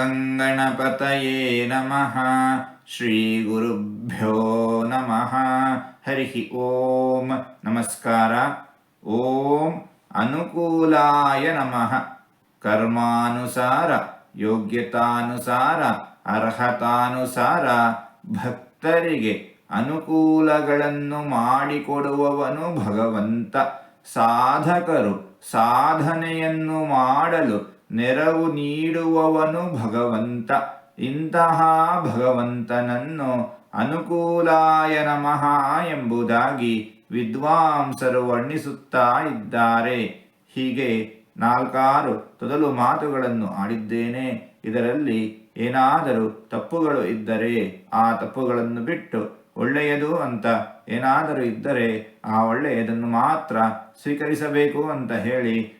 ಗಂಗಣಪತಯೇ ನಮಃ ಶ್ರೀಗುರುಭ್ಯೋ ನಮಃ ಹರಿ ಓಂ ನಮಸ್ಕಾರ ಓಂ ಅನುಕೂಲಾಯ ನಮಃ ಕರ್ಮಾನುಸಾರ ಯೋಗ್ಯತಾನುಸಾರ ಅರ್ಹತಾನುಸಾರ ಭಕ್ತರಿಗೆ ಅನುಕೂಲಗಳನ್ನು ಮಾಡಿಕೊಡುವವನು ಭಗವಂತ. ಸಾಧಕರು ಸಾಧನೆಯನ್ನು ಮಾಡಲು ನೆರವು ನೀಡುವವನು ಭಗವಂತ. ಇಂತಹ ಭಗವಂತನನ್ನು ಅನುಕೂಲಾಯ ನಮಃ ಎಂಬುದಾಗಿ ವಿದ್ವಾಂಸರು ವರ್ಣಿಸುತ್ತಾ ಇದ್ದಾರೆ. ಹೀಗೆ ನಾಲ್ಕಾರು ತೊದಲು ಮಾತುಗಳನ್ನು ಆಡಿದ್ದೇನೆ. ಇದರಲ್ಲಿ ಏನಾದರೂ ತಪ್ಪುಗಳು ಇದ್ದರೆ ಆ ತಪ್ಪುಗಳನ್ನು ಬಿಟ್ಟು ಒಳ್ಳೆಯದು ಅಂತ ಏನಾದರೂ ಇದ್ದರೆ ಆ ಒಳ್ಳೆಯದನ್ನು ಮಾತ್ರ ಸ್ವೀಕರಿಸಬೇಕು ಅಂತ ಹೇಳಿ